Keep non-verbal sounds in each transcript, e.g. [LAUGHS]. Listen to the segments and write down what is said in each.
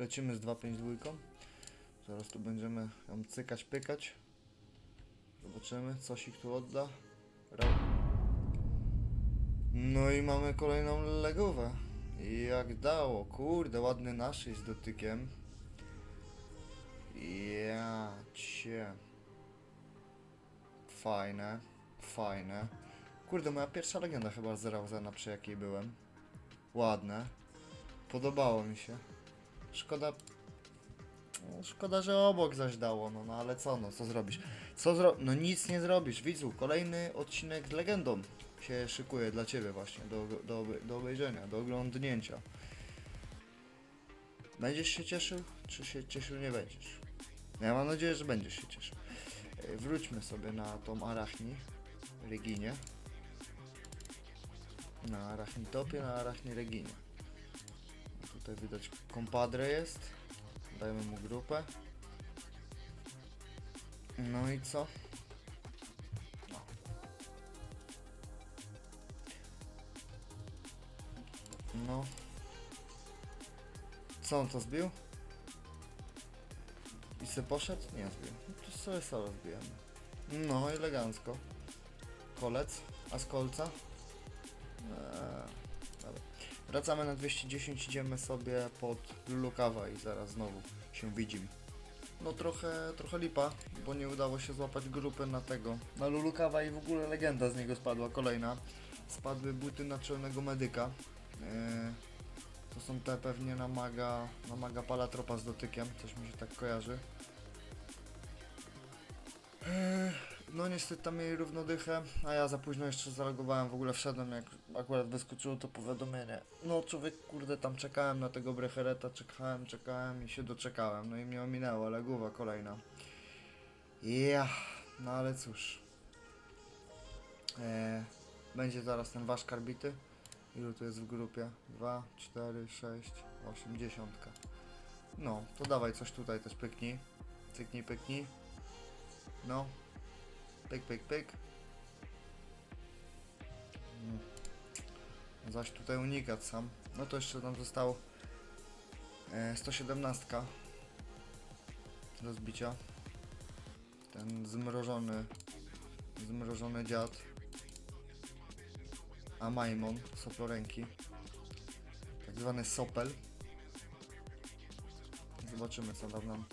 Lecimy z 252. Zaraz tu będziemy ją cykać, pykać. Zobaczymy, coś ich tu odda. No i mamy kolejną legowę. Jak dało, kurde, ładny naszyj z dotykiem. Ja cię. Fajne, fajne. Kurde, moja pierwsza legenda chyba z przy jakiej byłem. Ładne. Podobało mi się. Szkoda... No, szkoda, że obok zaś dało, no, no ale co, no co zrobisz? Co zro... No nic nie zrobisz, widzu. Kolejny odcinek z legendą się szykuje dla ciebie właśnie, do, do, do obejrzenia, do oglądnięcia. Będziesz się cieszył, czy się cieszył nie będziesz? Ja mam nadzieję, że będziesz się cieszył. E, Wróćmy sobie na tą Arachni, Reginie. Na Arachnitopie, na Arachni Reginie. Tutaj widać kompadre jest. Dajmy mu grupę. No i co? No. Co on to zbił? I se poszedł? Nie zbił. No to sobie solo zbijemy. No, elegancko. Kolec. A z kolca? Wracamy na 210, idziemy sobie pod Lulukawa i zaraz znowu się widzimy. No trochę, trochę lipa, bo nie udało się złapać grupy na tego. Na Lulukawa i w ogóle legenda z niego spadła, kolejna. Spadły buty naczelnego medyka. Eee, to są te pewnie na maga, na maga palatropa z dotykiem, coś mi się tak kojarzy. Eee, No niestety tam mieli równodychę, a ja za późno jeszcze zalogowałem, w ogóle wszedłem jak akurat wyskoczyło to powiadomienie. No człowiek, kurde, tam czekałem na tego brechereta, czekałem, czekałem i się doczekałem, no i mnie ominęło, ale głowa kolejna. Ja, no ale cóż. Eee, będzie zaraz ten wasz karbity. Ilu tu jest w grupie? 2, 4, 6, 8, 10. No, to dawaj coś tutaj też pyknij. Cyknij, pyknij. No. Pyk, pyk, pyk. Mm. Zaś tutaj unikat sam. No to jeszcze nam zostało e, 117 do zbicia. Ten zmrożony, zmrożony dziad. Amaimon, soplorenki. Tak zwany sopel. Zobaczymy co nam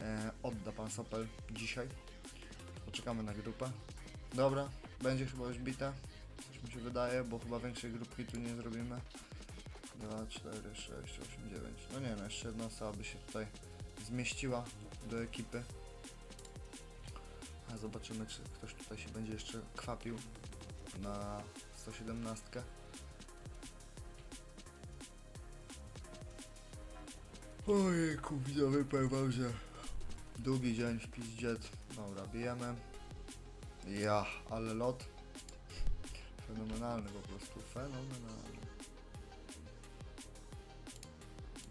e, odda pan sopel dzisiaj. Poczekamy na grupę. Dobra, będzie chyba już bita. Coś mi się wydaje, bo chyba większej grupki tu nie zrobimy. 2, 4, 6, 8, 9. No nie no, jeszcze jedna osoba by się tutaj zmieściła do ekipy. A zobaczymy, czy ktoś tutaj się będzie jeszcze kwapił na 117. Ojejku, widzowie, powiem wam, że długi dzień w pizdziet. Dobra, bijemy. Ja, ale lot. Fenomenalny po prostu, fenomenalny.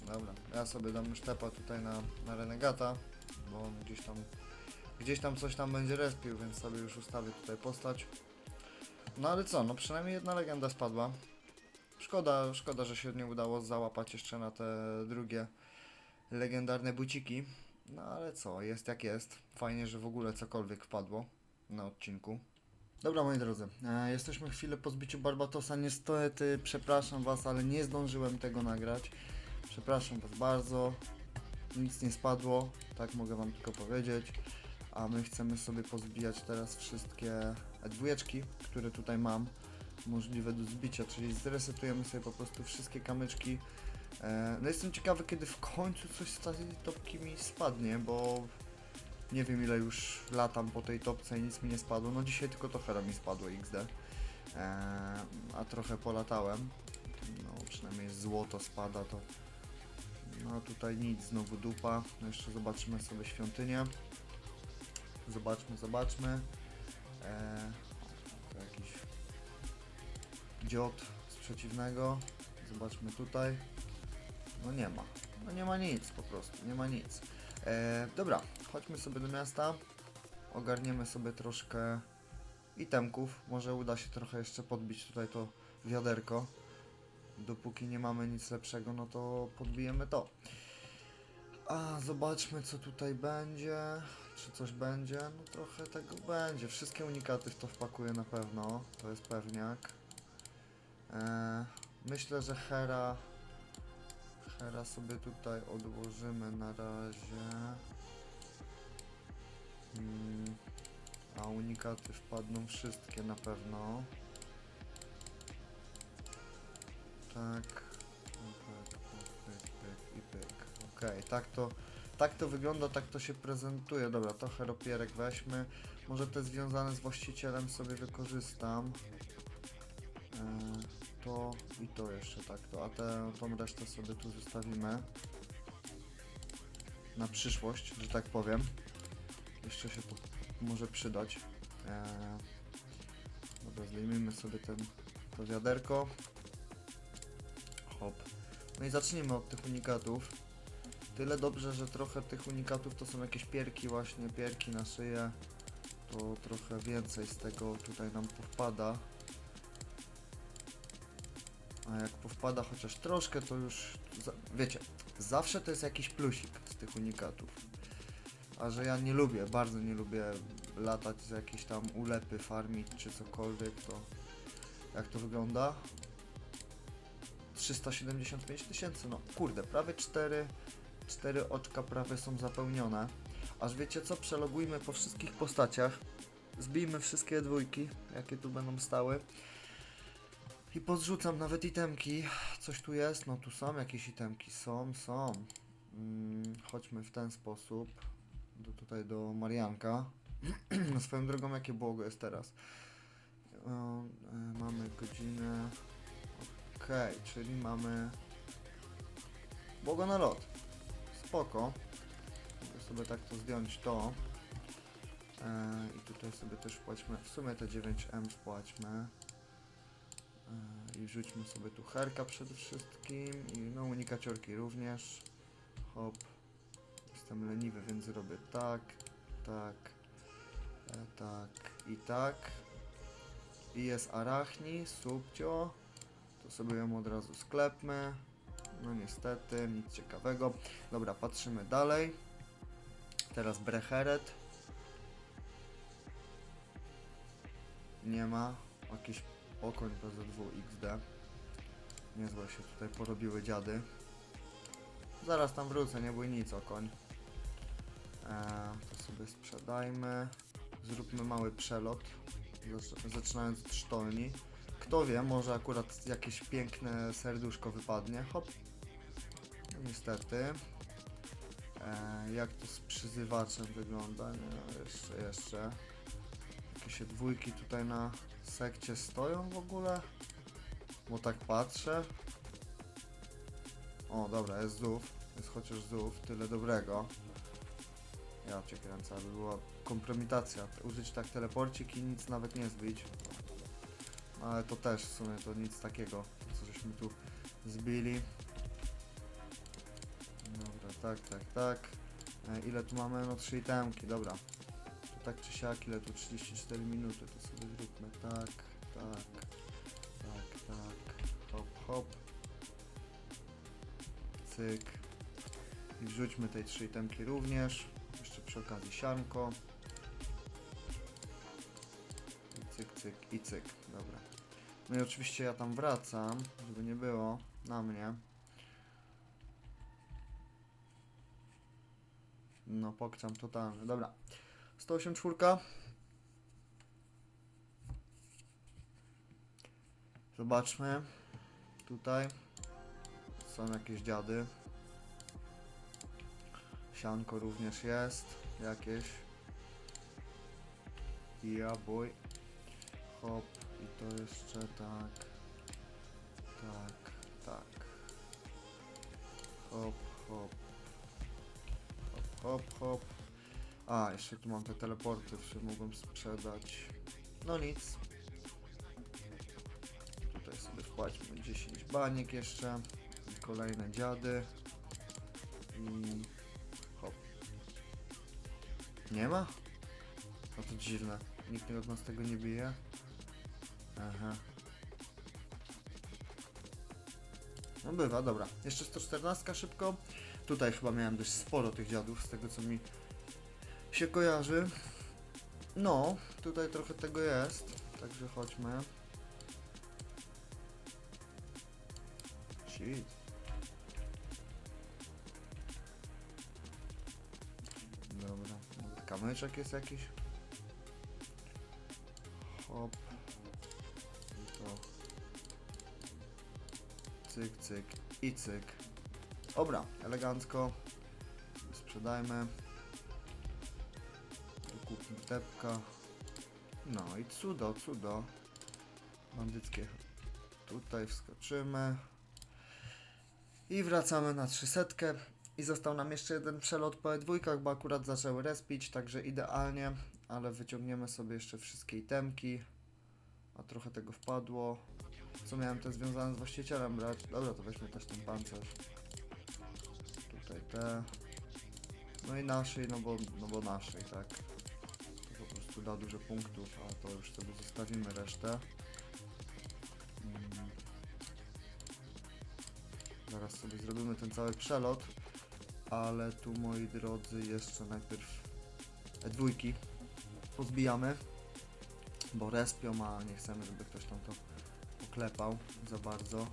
Dobra, ja sobie dam już tepa tutaj na, na Renegata, bo on gdzieś tam, gdzieś tam coś tam będzie respił, więc sobie już ustawię tutaj postać. No ale co, no przynajmniej jedna legenda spadła. Szkoda, szkoda, że się nie udało załapać jeszcze na te drugie legendarne buciki. No ale co, jest jak jest. Fajnie, że w ogóle cokolwiek wpadło na odcinku. Dobra moi drodzy, e, jesteśmy chwilę po zbiciu Barbatosa. Niestety, przepraszam Was, ale nie zdążyłem tego nagrać. Przepraszam Was bardzo. Nic nie spadło, tak mogę Wam tylko powiedzieć. A my chcemy sobie pozbijać teraz wszystkie dwójeczki, które tutaj mam, możliwe do zbicia, czyli zresetujemy sobie po prostu wszystkie kamyczki. E, No jestem ciekawy, kiedy w końcu coś z tej topki mi spadnie, bo nie wiem ile już latam po tej topce i nic mi nie spadło. No dzisiaj tylko to mi spadło XD. E, a trochę polatałem. No przynajmniej złoto spada to. No tutaj nic, znowu dupa. No jeszcze zobaczymy sobie świątynię. Zobaczmy, zobaczmy. E, to jakiś dziot z przeciwnego. Zobaczmy tutaj. No nie ma. No nie ma nic po prostu, nie ma nic. E, dobra, chodźmy sobie do miasta. Ogarniemy sobie troszkę itemków. Może uda się trochę jeszcze podbić tutaj to wiaderko. Dopóki nie mamy nic lepszego, no to podbijemy to. A, zobaczmy co tutaj będzie. Czy coś będzie? No trochę tego będzie. Wszystkie unikaty w to wpakuję na pewno. To jest pewniak. E, myślę, że Hera... Hera sobie tutaj odłożymy na razie. Mm, a unikaty wpadną wszystkie na pewno. Tak. Tak, pyk, pyk i pyk. Okej, tak to, tak to wygląda, tak to się prezentuje. Dobra, to heropierek weźmy. Może te związane z właścicielem sobie wykorzystam. E, to i to jeszcze tak to, a tę tą resztę sobie tu zostawimy. Na przyszłość, że tak powiem. Jeszcze się to może przydać. E, dobra, zdejmijmy sobie ten, to wiaderko. Hop. No i zacznijmy od tych unikatów. Tyle dobrze, że trochę tych unikatów to są jakieś pierki właśnie, pierki na szyję. To trochę więcej z tego tutaj nam powpada. Powpada chociaż troszkę, to już, wiecie, zawsze to jest jakiś plusik z tych unikatów. A że ja nie lubię, bardzo nie lubię latać z jakieś tam ulepy, farmić czy cokolwiek, to jak to wygląda? 375 tysięcy, no kurde, prawie 4, 4 oczka prawie są zapełnione. Aż wiecie co, przelogujmy po wszystkich postaciach, zbijmy wszystkie dwójki, jakie tu będą stały. I podrzucam nawet itemki. Coś tu jest? No tu są jakieś itemki. Są, są. Mm, chodźmy w ten sposób. Do, tutaj do Marianka. [CLEARS THROAT] Swoją drogą, jakie błogo jest teraz? E, e, mamy godzinę. Okej, czyli mamy błogo na lot. Spoko. Mogę sobie tak to zdjąć to. E, I tutaj sobie też wpłaćmy, w sumie te 9M wpłaćmy. I wrzućmy sobie tu herka przede wszystkim i no unikaciorki również. Hop. Jestem leniwy, więc zrobię tak, tak, e, tak i tak. I jest arachni, subcio. To sobie ją od razu sklepmy. No niestety, nic ciekawego. Dobra, patrzymy dalej. Teraz brecheret. Nie ma. Jakiś okoń PZW XD. Niezłe się tutaj porobiły dziady. Zaraz tam wrócę, nie bój nic okoń. Eee, to sobie sprzedajmy. Zróbmy mały przelot. Zacz- Zaczynając od sztolni. Kto wie, może akurat jakieś piękne serduszko wypadnie. Hop. No, niestety. Eee, jak to z przyzywaczem wygląda? Nie, jeszcze, jeszcze. Jakieś dwójki tutaj na sekcie stoją w ogóle? Bo tak patrzę. O, dobra, jest ZUF. Jest chociaż ZUF, tyle dobrego. Ja cię kręcę, aby była kompromitacja. Użyć tak teleporcik i nic nawet nie zbić. Ale to też w sumie to nic takiego, co żeśmy tu zbili. Dobra, tak, tak, tak. E, ile tu mamy? No 3 itemki, dobra. Tak czy siak, ile tu 34 minuty, to sobie zróbmy tak, tak, tak, tak, hop, hop. Cyk. I wrzućmy tej 3 itemki również. Jeszcze przy okazji sianko. I cyk, cyk i cyk, dobra. No i oczywiście ja tam wracam, żeby nie było na mnie. No, pokczam totalny. Dobra. 108 czwórka. Zobaczmy. Tutaj są jakieś dziady. Sianko również jest. Jakieś. Ja bój. Hop. I to jeszcze tak. Tak, tak. Hop, hop. Hop, hop, hop. A, jeszcze tu mam te teleporty, które mogłem sprzedać. No nic. Tutaj sobie wpłaćmy 10 baniek jeszcze. Kolejne dziady. I hop. Nie ma? No to dziwne. Nikt od nas tego nie bije. Aha. No bywa, dobra. Jeszcze 114 szybko. Tutaj chyba miałem dość sporo tych dziadów, z tego co mi się kojarzy. No, tutaj trochę tego jest, także chodźmy. Shit. Dobra, kamyczek jest jakiś. Hop. I to. Cyk, cyk i cyk. Dobra, elegancko. Sprzedajmy. Kupmy tepka. No i cudo, cudo. Bandyckie. Tutaj wskoczymy. I wracamy na 300. I został nam jeszcze jeden przelot po E2, bo akurat zaczęły respić, także idealnie. Ale wyciągniemy sobie jeszcze wszystkie itemki. A trochę tego wpadło. Co miałem to związane z właścicielem brać. Dobra, to weźmy też ten pancerz. Tutaj te. No i naszej, no bo, no bo naszej, tak. Prostu da dużo punktów, a to już sobie zostawimy resztę. Mm. Zaraz sobie zrobimy ten cały przelot, ale tu moi drodzy jeszcze najpierw E2 pozbijamy, bo respią, a nie chcemy, żeby ktoś tam to poklepał za bardzo.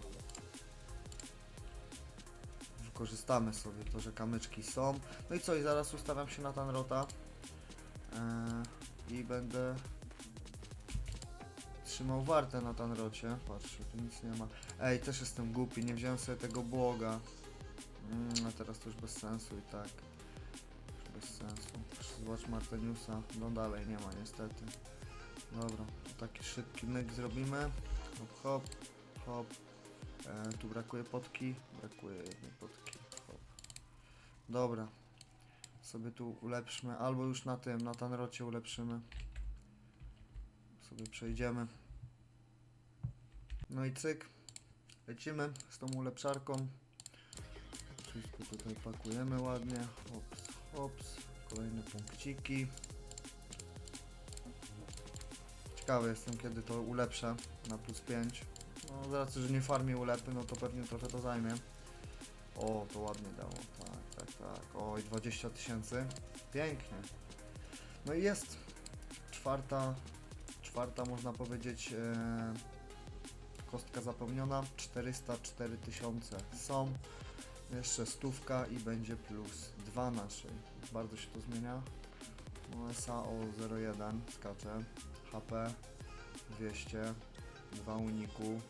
Wykorzystamy sobie to, że kamyczki są. No i co, i zaraz ustawiam się na Tanrota eee, i będę trzymał wartę na Tanrocie. Patrzcie, tu nic nie ma. Ej, też jestem głupi, nie wziąłem sobie tego błoga. Mm, a teraz to już bez sensu i tak. Już bez sensu. Zobacz Marteniusa. No dalej nie ma niestety. Dobra, taki szybki myk zrobimy. Hop, hop, hop. E, tu brakuje potki. Brakuje jednej potki. Hop. Dobra. Sobie tu ulepszmy. Albo już na tym, na Tanrocie ulepszymy. Sobie przejdziemy. No i cyk. Lecimy z tą ulepszarką. Wszystko tutaj pakujemy ładnie. Hops, hops. Kolejne punkciki. Ciekawy jestem kiedy to ulepszę na plus 5. No z racji, że nie farmię ulepy, no to pewnie trochę to zajmie. O, to ładnie dało. Tak, tak, tak. Oj, 20 tysięcy. Pięknie. No i jest czwarta, czwarta można powiedzieć e, kostka zapełniona. 404 tysiące są. Jeszcze stówka i będzie plus 2 naszej. Bardzo się to zmienia. No, SAO 01 skacze. HP 200. 2 uniku.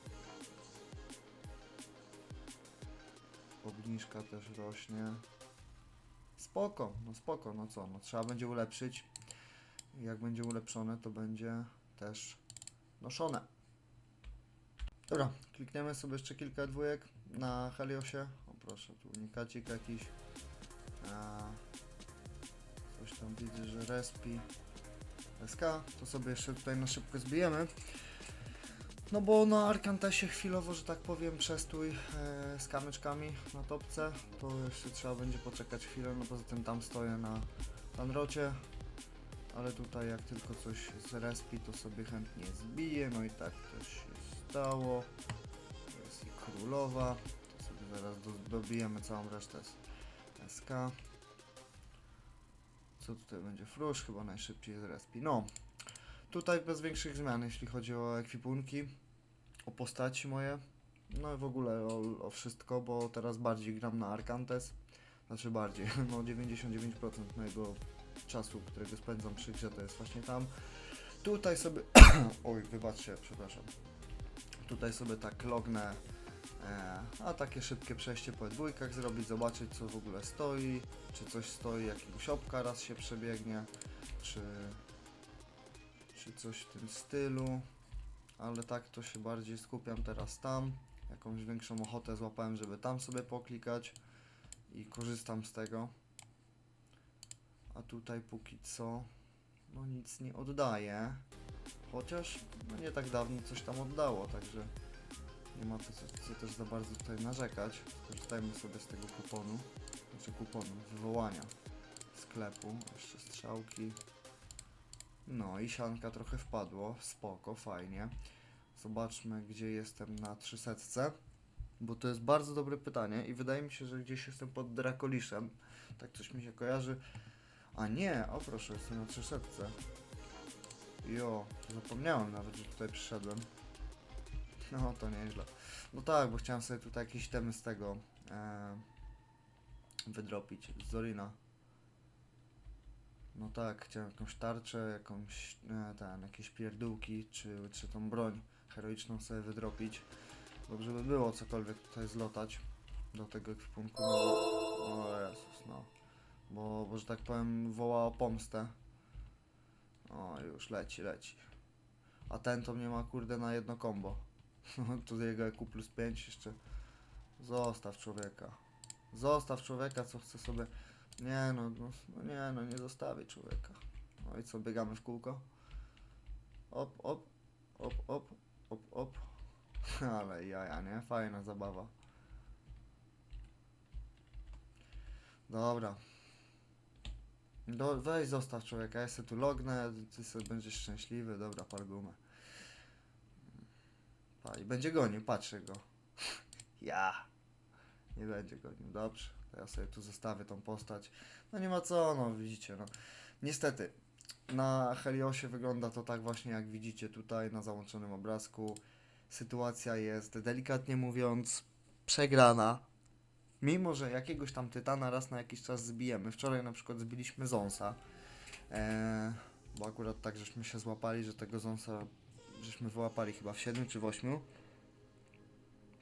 Obniżka też rośnie. Spoko, no spoko, no co, no trzeba będzie ulepszyć. Jak będzie ulepszone, to będzie też noszone. Dobra, klikniemy sobie jeszcze kilka dwójek na Heliosie. O proszę, tu unikacik jakiś. A, coś tam widzę, że respi. SK, to sobie jeszcze tutaj na szybko zbijemy. No bo na Arkantesie chwilowo, że tak powiem, przestój e, z kamyczkami na topce, to jeszcze trzeba będzie poczekać chwilę, no poza tym tam stoję na Tanrocie, ale tutaj jak tylko coś z respi, to sobie chętnie zbiję, no i tak też się stało. To jest i królowa, to sobie zaraz do, dobijemy całą resztę z SK. Co tutaj będzie? Frusz chyba najszybciej z respi. No, tutaj bez większych zmian, jeśli chodzi o ekwipunki, o postaci moje, no i w ogóle o, o wszystko, bo teraz bardziej gram na Arkantes, znaczy bardziej, [LAUGHS] no 99% mojego czasu, którego spędzam przy grze, to jest właśnie tam. Tutaj sobie, [COUGHS] oj, wybaczcie, przepraszam, tutaj sobie tak lognę, e, a takie szybkie przejście po dwójkach zrobić, zobaczyć co w ogóle stoi, czy coś stoi, jakiegoś opka raz się przebiegnie, czy czy coś w tym stylu, ale tak to się bardziej skupiam teraz tam. Jakąś większą ochotę złapałem, żeby tam sobie poklikać i korzystam z tego. A tutaj póki co, no nic nie oddaje. Chociaż no nie tak dawno coś tam oddało, także nie ma co, co też za bardzo tutaj narzekać. Skorzystajmy sobie z tego kuponu, znaczy kuponu, wywołania sklepu. Jeszcze strzałki. No i sianka trochę wpadło, spoko, fajnie. Zobaczmy gdzie jestem na 300. Bo to jest bardzo dobre pytanie i wydaje mi się, że gdzieś jestem pod Drakoliszem. Tak coś mi się kojarzy. A nie, o proszę, jestem na 300. Jo, zapomniałem nawet, że tutaj przyszedłem. No, to nieźle. No tak, bo chciałem sobie tutaj jakieś temy z tego e, wydropić, z Zorina. No tak, chciałem jakąś tarczę, jakąś, e, ten, jakieś pierdółki, czy, czy tą broń heroiczną sobie wydropić. Dobrze by było cokolwiek tutaj zlotać do tego ekwipunku, no o Jezus, no. Bo, bo, że tak powiem, woła o pomstę. O, już leci, leci. A ten to mnie ma kurde na jedno combo. [LAUGHS] tu jego EQ plus 5 jeszcze. Zostaw człowieka. Zostaw człowieka, co chce sobie. Nie no, no, no nie no, nie zostawię człowieka. No i co, biegamy w kółko? Op, op, op, op, op, op. [LAUGHS] Ale jaja, nie? Fajna zabawa. Dobra. Do, weź zostaw człowieka, ja sobie tu lognę, ty sobie będziesz szczęśliwy, dobra, pal gumę. I będzie gonił, patrzę go. [LAUGHS] ja. Nie będzie gonił, dobrze. Ja sobie tu zostawię tą postać. No nie ma co, no widzicie, no. Niestety, na Heliosie wygląda to tak właśnie jak widzicie tutaj na załączonym obrazku. Sytuacja jest delikatnie mówiąc przegrana. Mimo, że jakiegoś tam tytana raz na jakiś czas zbijemy. Wczoraj na przykład zbiliśmy Zonsa. Eee, bo akurat tak żeśmy się złapali, że tego Zonsa żeśmy wyłapali chyba w 7 czy w 8.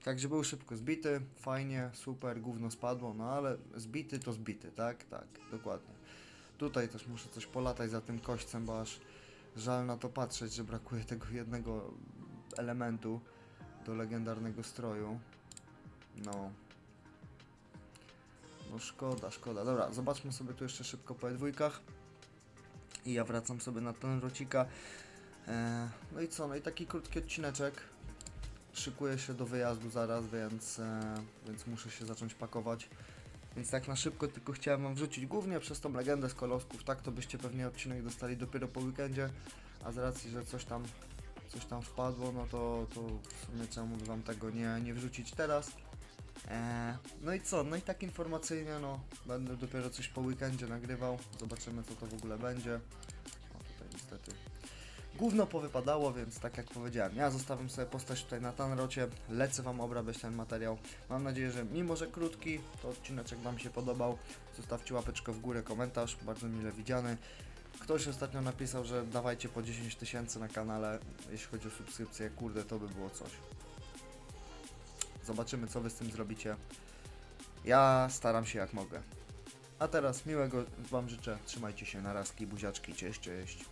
Także był szybko zbity, fajnie, super, gówno spadło, no ale zbity to zbity, tak? Tak, dokładnie. Tutaj też muszę coś polatać za tym kośćcem, bo aż żal na to patrzeć, że brakuje tego jednego elementu do legendarnego stroju. No. No szkoda, szkoda. Dobra, zobaczmy sobie tu jeszcze szybko po dwójkach. I ja wracam sobie na ten rocika. E, no i co, no i taki krótki odcineczek. Szykuję się do wyjazdu zaraz, więc, e, więc muszę się zacząć pakować. Więc tak na szybko tylko chciałem wam wrzucić głównie przez tą legendę z kolosków, tak to byście pewnie odcinek dostali dopiero po weekendzie, a z racji, że coś tam coś tam wpadło, no to, to w sumie czemu by wam tego nie, nie wrzucić teraz. Eee, no i co, no i tak informacyjnie, no będę dopiero coś po weekendzie nagrywał, zobaczymy co to w ogóle będzie. O tutaj niestety Gówno powypadało, więc tak jak powiedziałem, ja zostawiam sobie postać tutaj na Tanrocie, lecę Wam obrabiać ten materiał. Mam nadzieję, że mimo, że krótki, to odcineczek Wam się podobał. Zostawcie łapeczkę w górę, komentarz, bardzo mile widziany. Ktoś ostatnio napisał, że dawajcie po 10 tysięcy na kanale, jeśli chodzi o subskrypcję, kurde, to by było coś. Zobaczymy, co Wy z tym zrobicie. Ja staram się jak mogę. A teraz miłego Wam życzę, trzymajcie się, narazki, buziaczki, cześć, cześć.